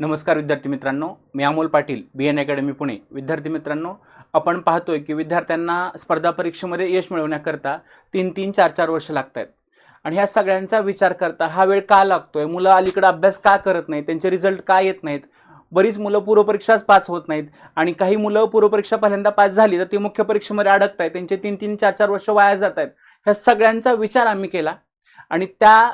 नमस्कार विद्यार्थी मित्रांनो मी Amol Patil B N academy Pune. विद्यार्थी मित्रांनो आपण पाहतोय की विद्यार्थ्यांना स्पर्धा परीक्षेमध्ये यश मिळवण्याकरता तीन तीन चार चार वर्ष लागत आहेत आणि ह्या सगळ्यांचा विचार करता हा वेळ का लागतोय? मुलं अलीकडे अभ्यास का करत नाहीत? त्यांचे रिझल्ट का येत नाहीत? बरीच मुलं पूर्वपरीक्षाच पास होत नाहीत. आणि काही मुलं पूर्वपरीक्षा पहिल्यांदा पास झाली तर ती मुख्य परीक्षेमध्ये अडकत आहेत त्यांचे तीन तीन चार चार वर्ष वाया जात आहेत ह्या सगळ्यांचा विचार आम्ही केला. आणि त्या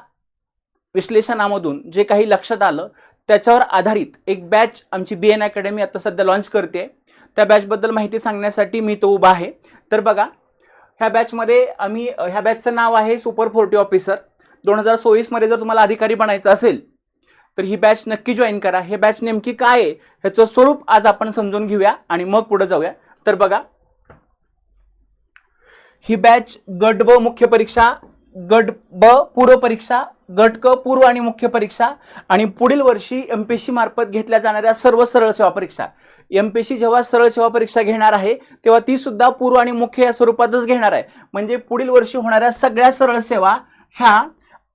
विश्लेषणामधून जे काही लक्षात आलं त्याच्यावर आधारित एक बॅच आमची बी एन अकॅडमी आता सध्या लॉन्च करते. त्या बॅचबद्दल माहिती सांगण्यासाठी मी तो उभा आहे. तर बघा ह्या बॅचमध्ये आम्ही ह्या बॅचचं नाव आहे सुपर फोर्टी ऑफिसर दोन हजार चोवीसमध्ये जर तुम्हाला अधिकारी बनायचं असेल तर ही बॅच नक्की जॉईन करा. हे बॅच नेमकी काय आहे ह्याचं स्वरूप आज आपण समजून घेऊया आणि मग पुढे जाऊया. तर बघा ही बॅच गट ब मुख्य परीक्षा गट ब पूर्व परीक्षा गट क पूर्व आणि मुख्य परीक्षा आणि पुढील वर्षी एम पी एस सी मार्फत घेतल्या जाणाऱ्या सर्व सरळ सेवा परीक्षा. एम पी एस सी जेव्हा सरळ सेवा परीक्षा घेणार आहे तेव्हा ती सुद्धा पूर्व आणि मुख्य या स्वरूपातच घेणार आहे. म्हणजे पुढील वर्षी होणाऱ्या सगळ्या सरळ सेवा ह्या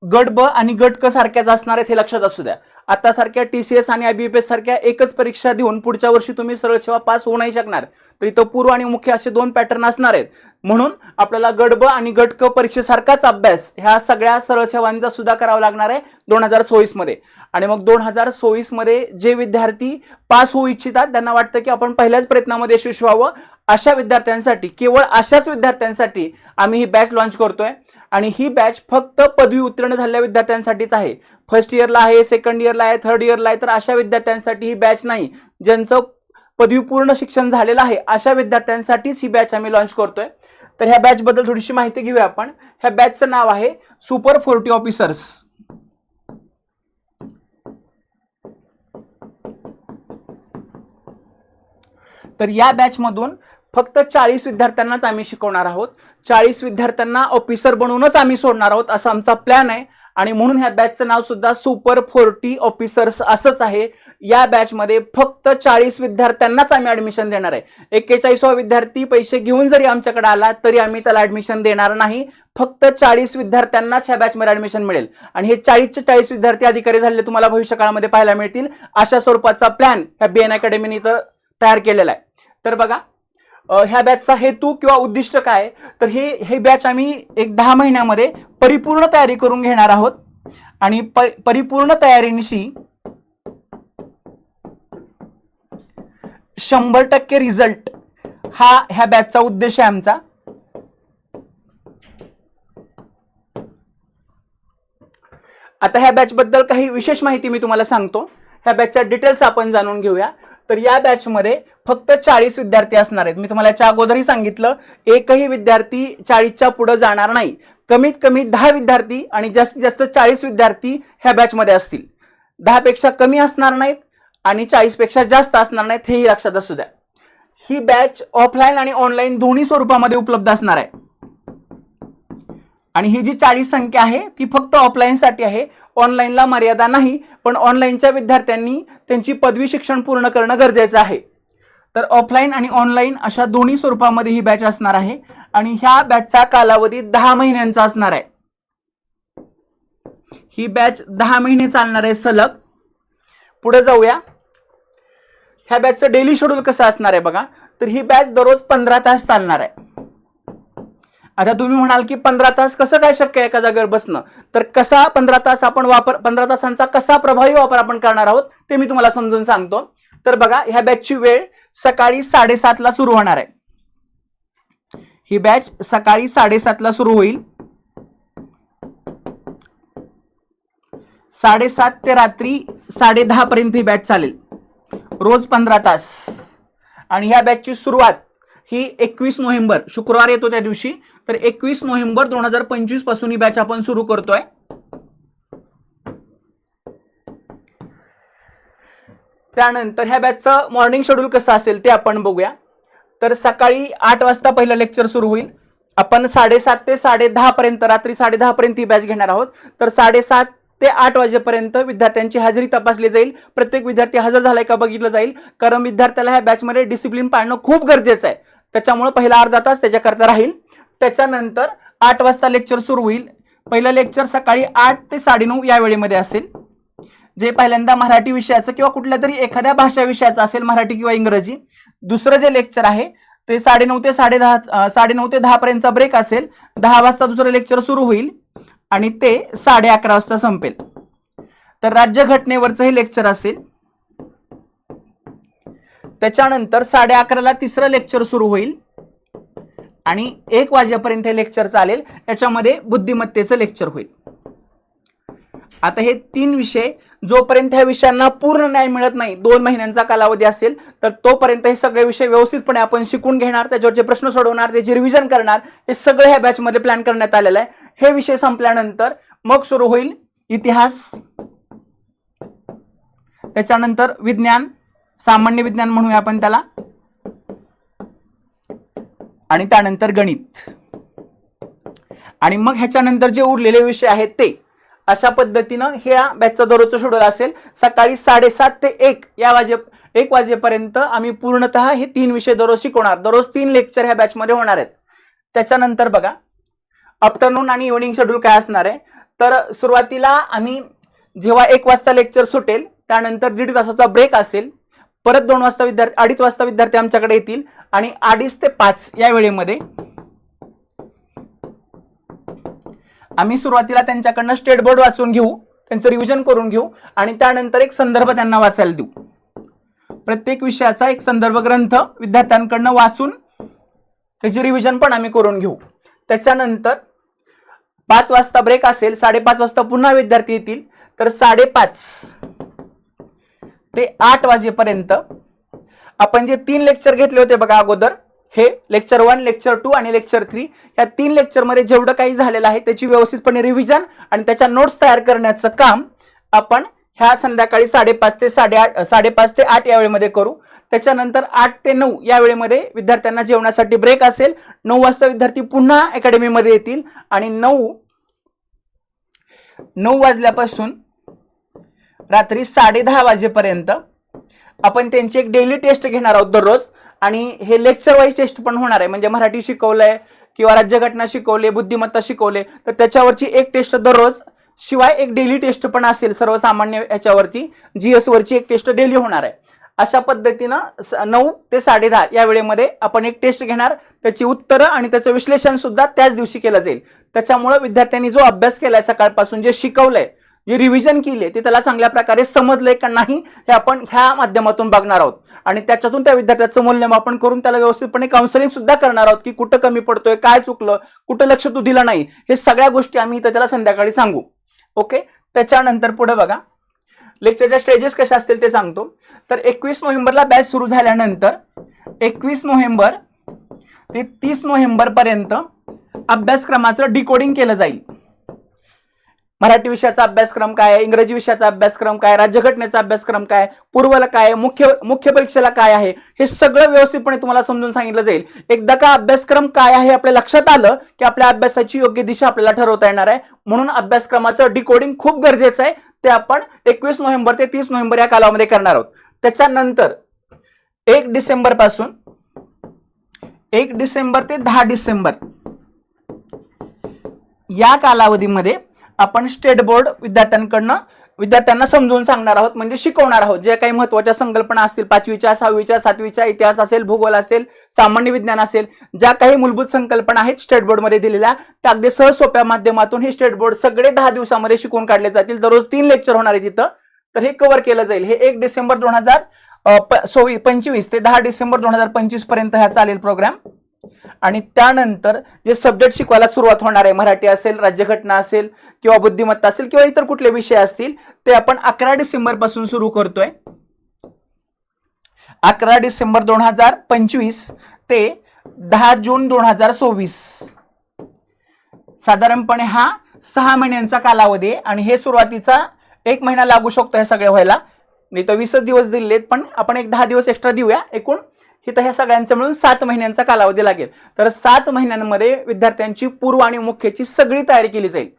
गट ब आणि गट क सारख्याच असणार आहेत हे लक्षात असू द्या. आता सारख्या टी सी एस आणि आय सारख्या एकच परीक्षा देऊन पुढच्या वर्षी तुम्ही सरळ सेवा पास होऊ नाही शकणार. तर इथं पूर्व आणि मुख्य असे दोन पॅटर्न असणार आहेत. म्हणून आपल्याला गट ब आणि गट क परीक्षेसारखाच अभ्यास ह्या सगळ्या सरळ सेवांचा सुद्धा करावा लागणार आहे दोन हजार सोवीसमध्ये. आणि मग दोन हजार सोवीसमध्ये जे विद्यार्थी पास होऊ इच्छितात त्यांना वाटतं की आपण पहिल्याच प्रयत्नामध्ये यशस्वी व्हावं. अशा विद्यार्थ्यांसाठी केवळ अशाच विद्यार्थ्यांसाठी आम्ही ही बॅच लॉन्च करतोय. आणि ही बॅच फक्त पदवी उत्तीर्ण झालेल्या विद्यार्थ्यांसाठीच आहे. फर्स्ट इयरला आहे सेकंड इयरला आहे थर्ड इयरला आहे तर अशा विद्यार्थ्यांसाठी ही बॅच नाही. ज्यांचं पदवीपूर्ण शिक्षण झालेलं आहे अशा विद्यार्थ्यांसाठीच ही बॅच आम्ही लॉन्च करतोय. तर ह्या बॅच बद्दल थोडीशी माहिती घेऊया आपण. ह्या बॅचचं नाव आहे सुपर फोर्टी ऑफिसर्स तर या बॅचमधून फक्त चाळीस विद्यार्थ्यांनाच आम्ही शिकवणार आहोत. चाळीस विद्यार्थ्यांना ऑफिसर बनवूनच आम्ही सोडणार आहोत असा आमचा प्लॅन आहे. आणि म्हणून ह्या बॅचचं नाव सुद्धा सुपर फोर्टी ऑफिसर्स असंच आहे. या बॅचमध्ये फक्त चाळीस विद्यार्थ्यांनाच आम्ही ऍडमिशन देणार आहे. एक्केचाळीसवा विद्यार्थी पैसे घेऊन जरी आमच्याकडे आला तरी आम्ही त्याला ऍडमिशन देणार नाही. फक्त चाळीस विद्यार्थ्यांनाच ह्या बॅचमध्ये ऍडमिशन मिळेल. आणि हे चाळीसचे चाळीस विद्यार्थी अधिकारी झालेले तुम्हाला भविष्य काळामध्ये पाहायला मिळतील. अशा स्वरूपाचा प्लॅन ह्या बी एन अकॅडमीने तयार केलेला आहे. तर बघा ह्या बॅचचा हेतू किंवा उद्दिष्ट काय? तर हे हे बॅच आम्ही एक दहा महिन्यामध्ये परिपूर्ण तयारी करून घेणार आहोत. आणि प परिपूर्ण तयारीनिशी शंभर टक्के रिझल्ट हा ह्या बॅचचा उद्देश आहे आमचा. आता ह्या बॅच बद्दल काही विशेष माहिती मी तुम्हाला सांगतो. ह्या बॅचच्या डिटेल्स आपण जाणून घेऊया. तर या बॅचमध्ये फक्त चाळीस विद्यार्थी असणार आहेत. मी तुम्हाला याच्या अगोदरही सांगितलं एकही विद्यार्थी चाळीसच्या पुढे जाणार नाही. कमीत कमी दहा विद्यार्थी आणि जास्तीत जास्त चाळीस विद्यार्थी ह्या बॅचमध्ये असतील. दहापेक्षा कमी असणार नाहीत आणि चाळीसपेक्षा जास्त असणार नाहीत हेही लक्षात असू द्या. ही बॅच ऑफलाईन आणि ऑनलाईन दोन्ही स्वरूपामध्ये उपलब्ध असणार आहे. आणि ही जी चाळीस संख्या आहे ती फक्त ऑफलाईनसाठी आहे. ऑनलाईनला मर्यादा नाही पण ऑनलाईनच्या विद्यार्थ्यांनी त्यांची पदवी शिक्षण पूर्ण करणं गरजेचं आहे. तर ऑफलाईन आणि ऑनलाईन अशा दोन्ही स्वरूपामध्ये ही बॅच असणार आहे आणि ह्या बॅचचा कालावधी दहा महिन्यांचा असणार आहे. ही बॅच दहा महिने चालणार आहे सलग. पुढे जाऊया. ह्या बॅचचं डेली शेड्यूल कसं असणार आहे बघा? तर ही बॅच दररोज पंधरा तास चालणार आहे. आता तुम्ही म्हणाल की पंधरा तास कसं काय शक्य आहे एका जागेवर बसणं? तर कसा पंधरा तास आपण वापर पंधरा तासांचा कसा प्रभावी वापर आपण करणार आहोत ते मी तुम्हाला समजून सांगतो. तर बघा ह्या बॅचची वेळ सकाळी साडेसातला सुरू होणार आहे. ही बॅच सकाळी साडेसातला सुरू होईल. साडेसात ते रात्री साडे पर्यंत ही बॅच चालेल. रोज पंधरा तास. आणि ह्या बॅचची सुरुवात ही एकवीस नोव्हेंबर शुक्रवार येतो त्या दिवशी. तर एकवीस नोव्हेंबर दोन हजार पंचवीसपासून ही बॅच आपण सुरू करतोय. त्यानंतर ह्या बॅचचं मॉर्निंग शेड्यूल कसं असेल ते आपण बघूया. तर सकाळी आठ वाजता पहिलं लेक्चर सुरू होईल. आपण साडेसात ते साडे पर्यंत रात्री साडे पर्यंत ही बॅच घेणार आहोत. तर साडेसात ते आठ वाजेपर्यंत विद्यार्थ्यांची हजेरी तपासली जाईल. प्रत्येक विद्यार्थी हजर झालाय का बघितलं जाईल. कारण विद्यार्थ्याला ह्या बॅचमध्ये डिसिप्लिन पाळणं खूप गरजेचं आहे. त्याच्यामुळे पहिला अर्धा तास त्याच्याकरता राहील. त्याच्यानंतर आठ वाजता लेक्चर सुरू होईल. पहिलं लेक्चर सकाळी आठ ते साडेनऊ या वेळेमध्ये असेल. जे पहिल्यांदा मराठी विषयाचं किंवा कुठल्या तरी एखाद्या भाषा विषयाचं असेल मराठी किंवा इंग्रजी. दुसरं जे लेक्चर आहे ते साडेनऊ ते साडे दहा साडेनऊ ते दहापर्यंतचा ब्रेक असेल. दहा वाजता दुसरं लेक्चर सुरू होईल आणि ते साडे अकरा वाजता संपेल. तर राज्यघटनेवरचं हे लेक्चर असेल. त्याच्यानंतर साडे अकराला तिसरं लेक्चर सुरू होईल. आणि एक वाजेपर्यंत हे लेक्चर चालेल. याच्यामध्ये बुद्धिमत्तेचं लेक्चर होईल. आता हे तीन विषय जोपर्यंत ह्या विषयांना पूर्ण न्याय मिळत नाही दोन महिन्यांचा कालावधी असेल तर तोपर्यंत हे सगळे विषय व्यवस्थितपणे आपण शिकून घेणार त्याच्यावर जे प्रश्न सोडवणार त्याचे रिव्हिजन करणार हे सगळं ह्या बॅचमध्ये प्लॅन करण्यात आलेलं आहे. हे विषय संपल्यानंतर मग सुरू होईल इतिहास. त्याच्यानंतर विज्ञान. सामान्य विज्ञान म्हणूया आपण त्याला. आणि त्यानंतर गणित. आणि मग ह्याच्यानंतर जे उरलेले विषय आहेत ते अशा पद्धतीनं ह्या बॅचचा दररोजचं शेड्यूल असेल. सकाळी साडेसात ते एक या वाजे एक वाजेपर्यंत आम्ही पूर्णतः हे तीन विषय दररोज शिकवणार. दररोज तीन लेक्चर ह्या बॅचमध्ये होणार आहेत. त्याच्यानंतर बघा आफ्टरनून आणि इव्हनिंग शेड्यूल काय असणार आहे? तर सुरुवातीला आम्ही जेव्हा एक वाजता लेक्चर सुटेल त्यानंतर दीड तासाचा ब्रेक असेल परत दोन वाजता विद्यार्थी अडीच वाजता विद्यार्थी आमच्याकडे येतील. आणि अडीच ते पाच या वेळेमध्ये आम्ही सुरुवातीला त्यांच्याकडनं स्टेट बोर्ड वाचून घेऊ त्यांचं रिव्हिजन करून घेऊ आणि त्यानंतर एक संदर्भ त्यांना वाचायला देऊ. प्रत्येक विषयाचा एक संदर्भ ग्रंथ विद्यार्थ्यांकडनं वाचून त्याची रिव्हिजन पण आम्ही करून घेऊ. त्याच्यानंतर पाच वाजता ब्रेक असेल साडेपाच वाजता पुन्हा विद्यार्थी येतील तर साडेपाच ते आठ वाजेपर्यंत. आपण जे तीन लेक्चर घेतले होते बघा अगोदर हे लेक्चर वन लेक्चर टू आणि लेक्चर थ्री या तीन लेक्चरमध्ये जेवढं काही झालेलं आहे त्याची व्यवस्थितपणे रिव्हिजन आणि त्याच्या नोट्स तयार करण्याचं काम आपण ह्या संध्याकाळी साडेपाच ते साडेआठ साडेपाच ते आठ या वेळेमध्ये करू. त्याच्यानंतर आठ ते नऊ या वेळेमध्ये विद्यार्थ्यांना जेवणासाठी ब्रेक असेल. नऊ वाजता विद्यार्थी पुन्हा अकॅडमीमध्ये येतील. आणि नऊ नऊ वाजल्यापासून रात्री साडे दहा वाजेपर्यंत आपण त्यांची एक डेली टेस्ट घेणार आहोत दररोज. आणि हे लेक्चर वाईज टेस्ट पण होणार आहे. म्हणजे मराठी शिकवलंय किंवा राज्यघटना शिकवले बुद्धिमत्ता शिकवले तर त्याच्यावरची एक टेस्ट दररोज. शिवाय एक डेली टेस्ट पण असेल सर्वसामान्य याच्यावरती. जी एसवरची एक टेस्ट डेली होणार आहे. अशा पद्धतीनं नऊ ते साडे दहा या वेळेमध्ये आपण एक टेस्ट घेणार. त्याची उत्तरं आणि त्याचं विश्लेषण सुद्धा त्याच दिवशी केलं जाईल. त्याच्यामुळे विद्यार्थ्यांनी जो अभ्यास केलाय सकाळपासून जे शिकवलंय जे रिव्हिजन केले ते त्याला चांगल्या प्रकारे समजलंय का नाही हे आपण ह्या माध्यमातून बघणार आहोत. आणि त्याच्यातून त्या विद्यार्थ्याचं मूल्यमापन करून त्याला व्यवस्थितपणे काउन्सिलिंग सुद्धा करणार आहोत की कुठं कमी पडतोय काय चुकलं कुठं लक्ष तू दिलं नाही हे सगळ्या गोष्टी आम्ही इथं त्याला संध्याकाळी सांगू. ओके? त्याच्यानंतर पुढे बघा. लेक्चरच्या स्टेजेस कशा असतील ते सांगतो. तर एकवीस नोव्हेंबरला बॅच सुरू झाल्यानंतर एकवीस नोव्हेंबर ते तीस नोव्हेंबर पर्यंत अभ्यासक्रमाचं डिकोडिंग केलं जाईल. मराठी विषयाचा अभ्यासक्रम काय आहे? इंग्रजी विषयाचा अभ्यासक्रम काय राज्यघटनेचा अभ्यासक्रम काय पूर्वला काय मुख्य मुख्य परीक्षेला काय आहे? हे सगळं व्यवस्थितपणे तुम्हाला समजून सांगितलं जाईल. एकदा का अभ्यासक्रम काय आहे आपल्या लक्षात आलं की आपल्या अभ्यासाची योग्य दिशा आपल्याला ठरवता येणार आहे. म्हणून अभ्यासक्रमाचं डिकोडिंग खूप गरजेचं आहे. ते आपण एकवीस नोव्हेंबर ते तीस नोव्हेंबर या कालावधीमध्ये करणार आहोत. त्याच्यानंतर एक डिसेंबरपासून एक डिसेंबर ते दहा डिसेंबर या कालावधीमध्ये आपण स्टेट बोर्ड विद्यार्थ्यांकडनं विद्यार्थ्यांना समजून सांगणार आहोत म्हणजे शिकवणार आहोत. ज्या काही महत्त्वाच्या संकल्पना असतील पाचवीच्या सहावीच्या सातवीच्या इतिहास असेल भूगोल असेल सामान्य विज्ञान असेल ज्या काही मूलभूत संकल्पना आहेत स्टेट बोर्डमध्ये दिलेल्या त्या अगदी सहज सोप्या माध्यमातून हे स्टेट बोर्ड सगळे दहा दिवसामध्ये शिकवून काढले जातील. दररोज तीन लेक्चर होणार आहे तिथं. तर हे कव्हर केलं जाईल. हे एक डिसेंबर दोन हजार सोवी पंचवीस ते दहा डिसेंबर दोन हजार पंचवीसपर्यंत हा चालेल प्रोग्राम आणि त्यानंतर जे सब्जेक्ट शिकवायला सुरुवात होणार आहे मराठी असेल राज्यघटना असेल किंवा बुद्धिमत्ता असेल किंवा इतर कुठले विषय असतील ते आपण अकरा डिसेंबरपासून सुरू करतोय. अकरा डिसेंबर दोन हजार पंचवीस ते दहा जून दोन हजार सव्वीस. साधारणपणे हा सहा महिन्यांचा कालावधी आहे आणि हे सुरुवातीचा एक महिना लागू शकतो ह्या सगळ्या व्हायला. नाही तर वीसच दिवस दिलेत पण आपण एक दहा दिवस एक्स्ट्रा देऊया. एकूण इथं ह्या सगळ्यांचं मिळून सात महिन्यांचा कालावधी लागेल. तर सात महिन्यांमध्ये विद्यार्थ्यांची पूर्व आणि मुख्यची सगळी तयारी केली जाईल.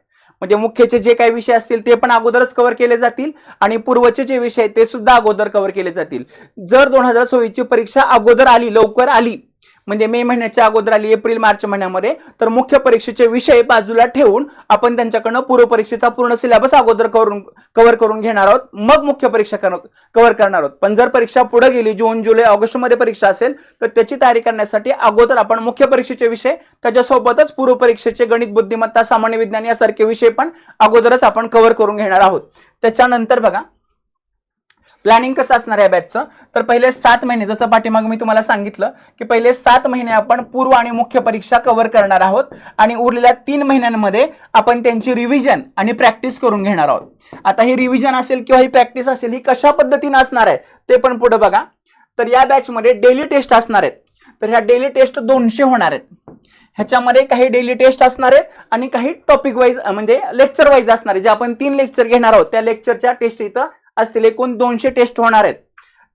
म्हणजे मुख्यचे जे काही विषय असतील ते पण अगोदरच कव्हर केले जातील आणि पूर्वचे जे विषय आहेत ते सुद्धा अगोदर कव्हर केले जातील. जर दोन हजार चोवीसची परीक्षा अगोदर आली लवकर आली म्हणजे मे महिन्याच्या अगोदर आली एप्रिल मार्च महिन्यामध्ये. तर मुख्य परीक्षेचे विषय बाजूला ठेवून आपण त्यांच्याकडनं पूर्व परीक्षेचा पूर्ण सिलेबस अगोदर करून कव्हर करून घेणार आहोत. मग मुख्य परीक्षा कव्हर करणार आहोत. पण जर परीक्षा पुढे गेली जून जुलै ऑगस्टमध्ये परीक्षा असेल तर त्याची तयारी करण्यासाठी अगोदर आपण मुख्य परीक्षेचे विषय त्याच्यासोबतच पूर्व परीक्षेचे गणित बुद्धिमत्ता सामान्य विज्ञान यासारखे विषय पण अगोदरच आपण कव्हर करून घेणार आहोत. त्याच्यानंतर बघा प्लॅनिंग कसं असणार आहे बॅचचं तर पहिले सात महिने जसं पाठीमाग मी तुम्हाला सांगितलं की पहिले सात महिने आपण पूर्व आणि मुख्य परीक्षा कव्हर करणार आहोत आणि उरलेल्या तीन महिन्यांमध्ये आपण त्यांची रिव्हिजन आणि प्रॅक्टिस करून घेणार आहोत. आता ही रिव्हिजन असेल किंवा ही प्रॅक्टिस असेल ही कशा पद्धतीने असणार आहे ते पण पुढे बघा. तर या बॅचमध्ये डेली टेस्ट असणार आहेत. तर ह्या डेली टेस्ट दोनशे होणार आहेत. ह्याच्यामध्ये काही डेली टेस्ट असणार आहेत आणि काही टॉपिक वाईज म्हणजे लेक्चर वाईज असणार आहे जे आपण तीन लेक्चर घेणार आहोत त्या लेक्चरच्या टेस्ट इथं असतील एकूण दोनशे टेस्ट होणार आहेत.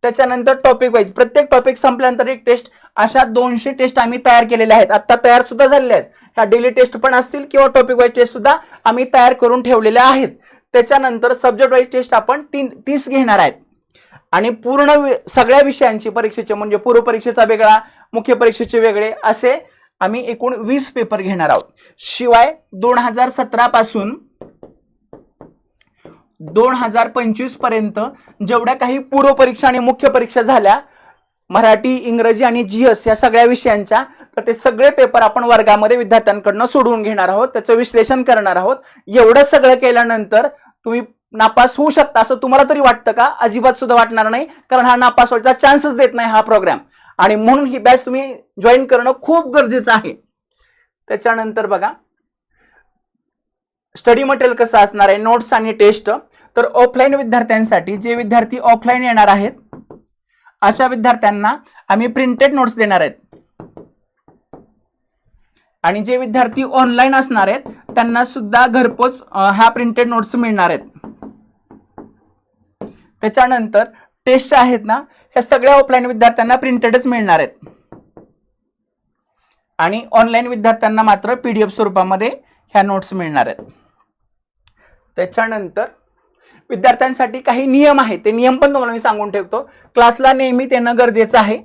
त्याच्यानंतर टॉपिक वाईज प्रत्येक टॉपिक संपल्यानंतर एक टेस्ट अशा दोनशे टेस्ट आम्ही तयार केलेल्या आहेत. आता तयार सुद्धा झालेल्या आहेत. ह्या डेली टेस्ट पण असतील किंवा टॉपिक वाईज टेस्ट सुद्धा आम्ही तयार करून ठेवलेल्या आहेत. त्याच्यानंतर सब्जेक्ट वाईज टेस्ट आपण तीन तीस घेणार आहेत. आणि पूर्ण सगळ्या विषयांची परीक्षेचे म्हणजे पूर्व परीक्षेचा वेगळा मुख्य परीक्षेचे वेगळे असे आम्ही एकूण वीस पेपर घेणार आहोत. शिवाय दोन हजार सतरापासून दोन हजार पंचवीसपर्यंत जेवढ्या काही पूर्व परीक्षा आणि मुख्य परीक्षा झाल्या मराठी इंग्रजी आणि जीएस या सगळ्या विषयांच्या तर ते सगळे पेपर आपण वर्गामध्ये विद्यार्थ्यांकडनं सोडवून घेणार आहोत त्याचं विश्लेषण करणार आहोत. एवढं सगळं केल्यानंतर तुम्ही नापास होऊ शकता असं तुम्हाला तरी वाटतं का? अजिबात सुद्धा वाटणार नाही कारण हा नापास व्हायचा चान्सच देत नाही हा प्रोग्राम आणि म्हणून ही बॅच तुम्ही जॉईन करणं खूप गरजेचं आहे. त्याच्यानंतर बघा स्टडी मटेरियल कसं असणार आहे? नोट्स आणि टेस्ट तर ऑफलाईन विद्यार्थ्यांसाठी जे विद्यार्थी ऑफलाईन येणार आहेत अशा विद्यार्थ्यांना आम्ही प्रिंटेड नोट्स देणार आहेत. आणि जे विद्यार्थी ऑनलाईन असणार आहेत त्यांना सुद्धा घरपोच ह्या प्रिंटेड नोट्स मिळणार आहेत. त्याच्यानंतर टेस्ट आहेत ना ह्या सगळ्या ऑफलाईन विद्यार्थ्यांना प्रिंटेडच मिळणार आहेत. आणि ऑनलाईन विद्यार्थ्यांना मात्र पीडीएफ स्वरूपामध्ये ह्या नोट्स मिळणार आहेत. त्याच्यानंतर विद्यार्थ्यांसाठी काही नियम आहेत. ते नियम पण तुम्हाला मी सांगून ठेवतो. क्लासला नेहमी येणं गरजेचं आहे.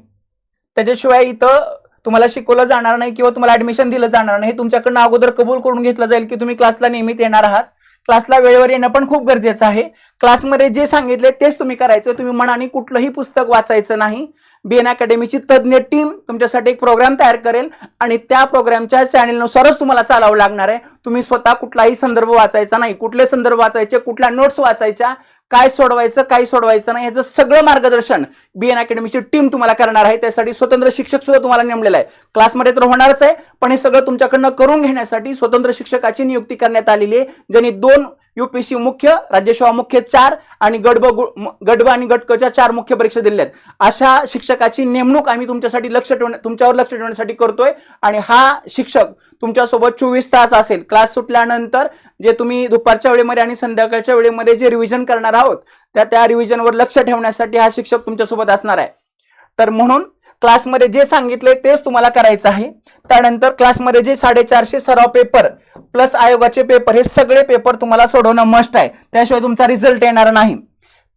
त्याच्याशिवाय इथं तुम्हाला शिकवलं जाणार नाही किंवा तुम्हाला ऍडमिशन दिलं जाणार नाही. हे तुमच्याकडनं अगोदर कबूल करून घेतलं जाईल की तुम्ही क्लासला नियमित येणार आहात. क्लासला वेळेवर येणं पण खूप गरजेचं आहे. क्लासमध्ये जे सांगितले तेच तुम्ही करायचं. तुम्ही मनाने कुठलंही पुस्तक वाचायचं नाही. बीएन अकॅडमीची तज्ज्ञ टीम तुमच्यासाठी एक प्रोग्राम तयार करेल आणि त्या प्रोग्रामच्या चॅनेलनुसारच तुम्हाला चालावं लागणार आहे. तुम्ही स्वतः कुठलाही संदर्भ वाचायचा नाही. कुठले संदर्भ वाचायचे कुठल्या नोट्स वाचायच्या काय सोडवायचं काय सोडवायचं नाही याचं सगळं मार्गदर्शन बीएन अकॅडमीची टीम तुम्हाला करणार आहे. त्यासाठी स्वतंत्र शिक्षक सुद्धा तुम्हाला नेमलेला आहे. क्लासमध्ये तर होणारच आहे पण हे सगळं तुमच्याकडनं करून घेण्यासाठी स्वतंत्र शिक्षकाची नियुक्ती करण्यात आलेली आहे ज्यांनी दोन युपीसी मुख्य राज्यसेवा मुख्य चार आणि गडब गडब आणि गटकच्या चार मुख्य परीक्षा दिल्या आहेत. अशा शिक्षकाची नेमणूक आम्ही तुमच्यासाठी लक्ष ठेवण्या तुमच्यावर लक्ष ठेवण्यासाठी करतोय आणि हा शिक्षक तुमच्यासोबत चोवीस तास असेल. क्लास सुटल्यानंतर जे तुम्ही दुपारच्या वेळेमध्ये आणि संध्याकाळच्या वेळेमध्ये जे रिव्हिजन करणार आहोत त्या त्या रिव्हिजनवर लक्ष ठेवण्यासाठी हा शिक्षक तुमच्यासोबत असणार आहे. तर म्हणून क्लासमध्ये जे सांगितले तेच तुम्हाला करायचं आहे. त्यानंतर क्लासमध्ये जे साडेचारशे सराव पेपर प्लस आयोगाचे पेपर हे सगळे पेपर तुम्हाला सोडवणं मस्ट आहे. त्याशिवाय तुमचा रिझल्ट येणार नाही.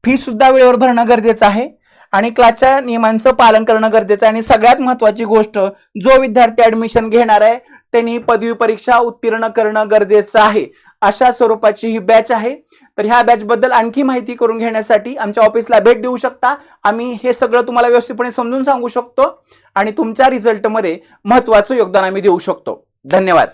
फी सुद्धा वेळेवर भरणं गरजेचं आहे. आणि क्लासच्या नियमांचं पालन करणं गरजेचं आहे. आणि सगळ्यात महत्वाची गोष्ट जो विद्यार्थी ऍडमिशन घेणार आहे त्यांनी पदवी परीक्षा उत्तीर्ण करणं गरजेचं आहे. अशा स्वरूपाची ही बॅच आहे. तर ह्या बॅच बद्दल आणखी माहिती करून घेण्यासाठी आमच्या ऑफिसला भेट देऊ शकता. आम्ही हे सगळं तुम्हाला व्यवस्थितपणे समजून सांगू शकतो आणि तुमच्या रिझल्टमध्ये महत्वाचं योगदान आम्ही देऊ शकतो. धन्यवाद.